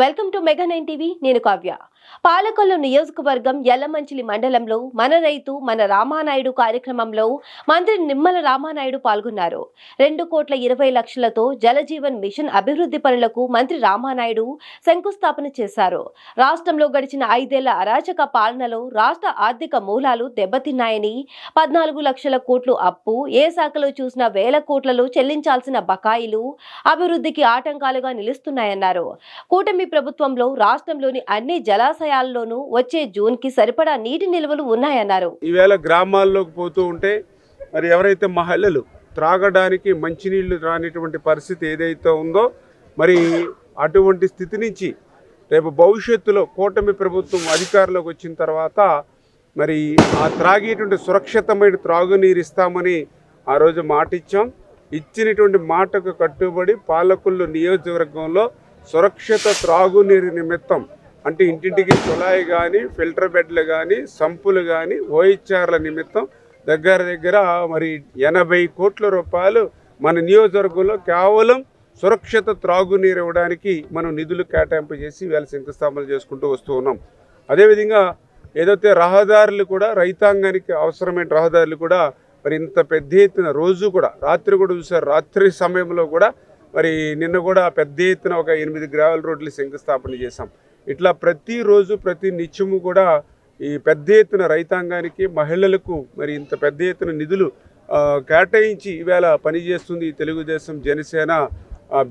Welcome to mega nine TV నేను కావ్య. పాలకొల్లు నియోజకవర్గం యల్లమంచిలి మండలంలో మన రైతు మన రామానాయుడు కార్యక్రమంలో మంత్రి నిమ్మల రామానాయుడు పాల్గొన్నారు. రెండు కోట్ల ఇరవై లక్షలతో జలజీవన్ మిషన్ అభివృద్ధి పనులకు మంత్రి రామానాయుడు శంకుస్థాపన చేశారు. రాష్ట్రంలో గడిచిన ఐదేళ్ళ అరాచక పాలనలో రాష్ట్ర ఆర్థిక మూలాలు దెబ్బతిన్నాయని పద్నాలుగు లక్షల కోట్లు అప్పు ఏ శాఖలో చూసినా వేల కోట్లలో చెల్లించాల్సిన బకాయిలు అభివృద్ధికి ఆటంకాలుగా నిలుస్తున్నాయన్నారు. కూటమి ప్రభుత్వంలో రాష్ట్రంలోని అన్ని జలాశయాల్లోనూ వచ్చే జూన్కి సరిపడా నీటి నిల్వలు ఉన్నాయన్నారు. ఈవేళ గ్రామాల్లోకి పోతూ ఉంటే మరి ఎవరైతే మహిళలు త్రాగడానికి మంచినీళ్ళు రానిటువంటి పరిస్థితి ఏదైతే ఉందో మరి అటువంటి స్థితి నుంచి రేపు భవిష్యత్తులో కూటమి ప్రభుత్వం అధికారంలోకి వచ్చిన తర్వాత మరి ఆ త్రాగేటువంటి సురక్షితమైన త్రాగునీరు ఇస్తామని ఆ రోజు మాట ఇచ్చాం ఇచ్చినటువంటి మాటకు కట్టుబడి పాలకుళ్ళు నియోజకవర్గంలో సురక్షిత త్రాగునీరు నిమిత్తం అంటే ఇంటింటికి కుళాయి కానీ ఫిల్టర్ బెడ్లు కానీ సంపులు కానీ ఓహెచ్ఆర్ల నిమిత్తం దగ్గర దగ్గర మరి ఎనభై కోట్ల రూపాయలు మన నియోజకవర్గంలో కేవలం సురక్షిత త్రాగునీరు ఇవ్వడానికి మనం నిధులు కేటాయింపు చేసి వేళ శంకుస్థాపనలు చేసుకుంటూ వస్తూ ఉన్నాం. అదేవిధంగా ఏదైతే రహదారులు కూడా రైతాంగానికి అవసరమైన రహదారులు కూడా మరి ఇంత పెద్ద ఎత్తున రోజు కూడా రాత్రి కూడా చూసారు రాత్రి సమయంలో కూడా మరి నిన్న కూడా పెద్ద ఎత్తున ఒక ఎనిమిది గ్రావెల్ రోడ్లు శంకుస్థాపన చేశాం. ఇట్లా ప్రతిరోజు ప్రతి నిత్యము కూడా ఈ పెద్ద ఎత్తున రైతాంగానికి మహిళలకు మరి ఇంత పెద్ద ఎత్తున నిధులు కేటాయించి ఈవేళ పనిచేస్తుంది తెలుగుదేశం జనసేన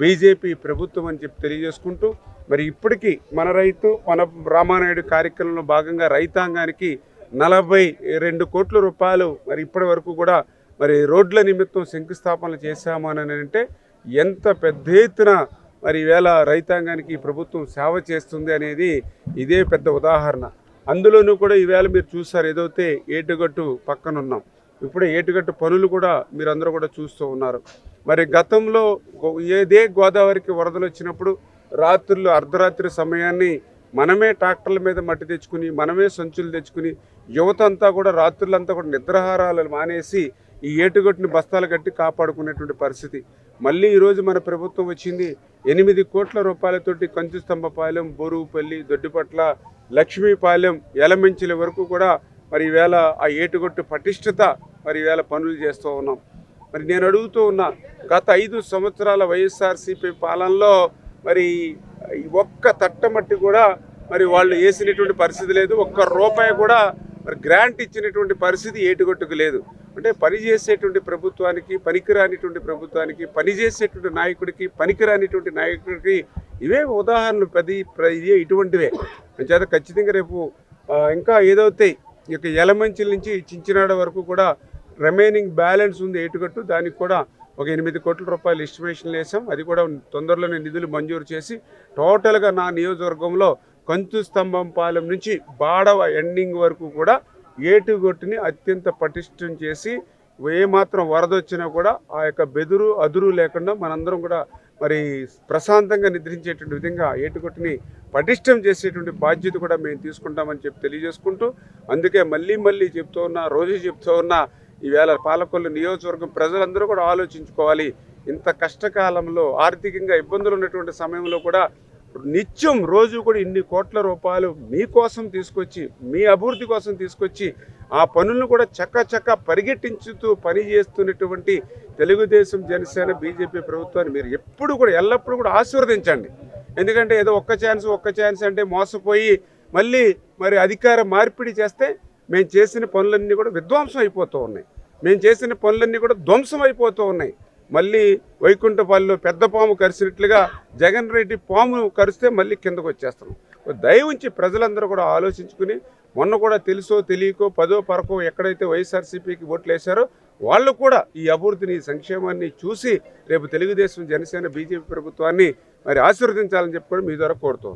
బీజేపీ ప్రభుత్వం అని చెప్పి తెలియజేసుకుంటూ మరి ఇప్పటికీ మన రైతు మన రామానాయుడు కార్యక్రమంలో భాగంగా రైతాంగానికి నలభై రెండు కోట్ల రూపాయలు మరి ఇప్పటి వరకు కూడా మరి రోడ్ల నిమిత్తం శంకుస్థాపనలు చేశామని అంటే ఎంత పెద్ద ఎత్తున మరి ఈవేళ రైతాంగానికి ప్రభుత్వం సేవ చేస్తుంది అనేది ఇదే పెద్ద ఉదాహరణ. అందులోనూ కూడా ఈవేళ మీరు చూస్తారు ఏదైతే ఏటుగట్టు పక్కన ఉన్నాం ఇప్పుడు ఏటుగట్టు పనులు కూడా మీరందరూ కూడా చూస్తూ ఉన్నారు. మరి గతంలో ఏదే గోదావరికి వరదలు వచ్చినప్పుడు రాత్రులు అర్ధరాత్రి సమయాన్ని మనమే ట్రాక్టర్ల మీద మట్టి తెచ్చుకుని మనమే సంచులు తెచ్చుకుని యువత అంతా కూడా రాత్రులంతా కూడా నిద్రహారాలు మానేసి ఈ ఏటుగట్టుని బస్తాలు కట్టి కాపాడుకునేటువంటి పరిస్థితి. మళ్ళీ ఈరోజు మన ప్రభుత్వం వచ్చింది ఎనిమిది కోట్ల రూపాయలతోటి కంచు స్తంభపాలెం బోరువుపల్లి దొడ్డిపట్ల లక్ష్మీపాలెం ఎలమంచిల వరకు కూడా మరి ఈవేళ ఆ ఏటుగొట్టు పటిష్టత మరి ఈవేళ పనులు చేస్తూ ఉన్నాం. మరి నేను అడుగుతూ ఉన్నా గత ఐదు సంవత్సరాల వైఎస్ఆర్సీపీ పాలనలో మరి ఒక్క తట్టమట్టి కూడా మరి వాళ్ళు వేసినటువంటి పరిస్థితి లేదు. ఒక్క రూపాయి కూడా మరి గ్రాంట్ ఇచ్చినటువంటి పరిస్థితి ఏటుగొట్టుకు లేదు. అంటే పనిచేసేటువంటి ప్రభుత్వానికి పనికిరానిటువంటి ప్రభుత్వానికి పనిచేసేటువంటి నాయకుడికి పనికిరానిటువంటి నాయకుడికి ఇవే ఉదాహరణలు ప్రతి ప్ర- ఇవే ఇటువంటివే. చేత ఖచ్చితంగా రేపు ఇంకా ఏదైతే ఇక ఎలమంచిల నుంచి చించినాడ వరకు కూడా రిమైనింగ్ బ్యాలెన్స్ ఉంది ఏటుగట్టు దానికి కూడా ఒక ఎనిమిది కోట్ల రూపాయలు ఎస్టిమేషన్లు వేసాం. అది కూడా తొందరలోనే నిధులు మంజూరు చేసి టోటల్గా నా నియోజకవర్గంలో కంతు స్తంభం పాలెం నుంచి బాడవ ఎండింగ్ వరకు కూడా ఏటుగొట్టుని అత్యంత పటిష్టం చేసి ఏమాత్రం వరద వచ్చినా కూడా ఆ యొక్క బెదురు అదురు లేకుండా మనందరం కూడా మరి ప్రశాంతంగా నిద్రించేటువంటి విధంగా ఏటుగొట్టుని పటిష్టం చేసేటువంటి బాధ్యత కూడా మేము తీసుకుంటామని చెప్పి తెలియజేసుకుంటూ అందుకే మళ్ళీ మళ్ళీ చెప్తూ ఉన్నా రోజు చెప్తూ ఉన్నా ఈవేళ పాలకొల్లు నియోజకవర్గం ప్రజలందరూ కూడా ఆలోచించుకోవాలి. ఇంత కష్టకాలంలో ఆర్థికంగా ఇబ్బందులు ఉన్నటువంటి సమయంలో కూడా నిత్యం రోజు కూడా ఇన్ని కోట్ల రూపాయలు మీకోసం తీసుకొచ్చి మీ అభివృద్ధి కోసం తీసుకొచ్చి ఆ పనులను కూడా చక్క చక్క పరిగెట్టించుతూ పని చేస్తున్నటువంటి తెలుగుదేశం జనసేన బీజేపీ ప్రభుత్వాన్ని మీరు ఎప్పుడు కూడా ఎల్లప్పుడూ కూడా ఆశీర్వదించండి. ఎందుకంటే ఏదో ఒక్క ఛాన్స్ ఒక్క ఛాన్స్ అంటే మోసపోయి మళ్ళీ మరి అధికార మార్పిడి చేస్తే మేము చేసిన పనులన్నీ కూడా విధ్వంసం అయిపోతూ ఉన్నాయి. మేము చేసిన పనులన్నీ కూడా ధ్వంసం అయిపోతూ ఉన్నాయి. మళ్ళీ వైకుంఠపల్లిలో పెద్ద పాము కరిసినట్లుగా జగన్ రెడ్డి పాము కరిస్తే మళ్ళీ కిందకు వచ్చేస్తాం. దయ ఉంచి ప్రజలందరూ కూడా ఆలోచించుకుని మొన్న కూడా తెలుసో తెలియకో పదో పరకో ఎక్కడైతే వైఎస్ఆర్సీపీకి ఓట్లు వేశారో వాళ్ళు కూడా ఈ అభివృద్ధిని సంక్షేమాన్ని చూసి రేపు తెలుగుదేశం జనసేన బీజేపీ ప్రభుత్వాన్ని మరి ఆశీర్వదించాలని చెప్పి కూడా మీ ద్వారా కోరుతాం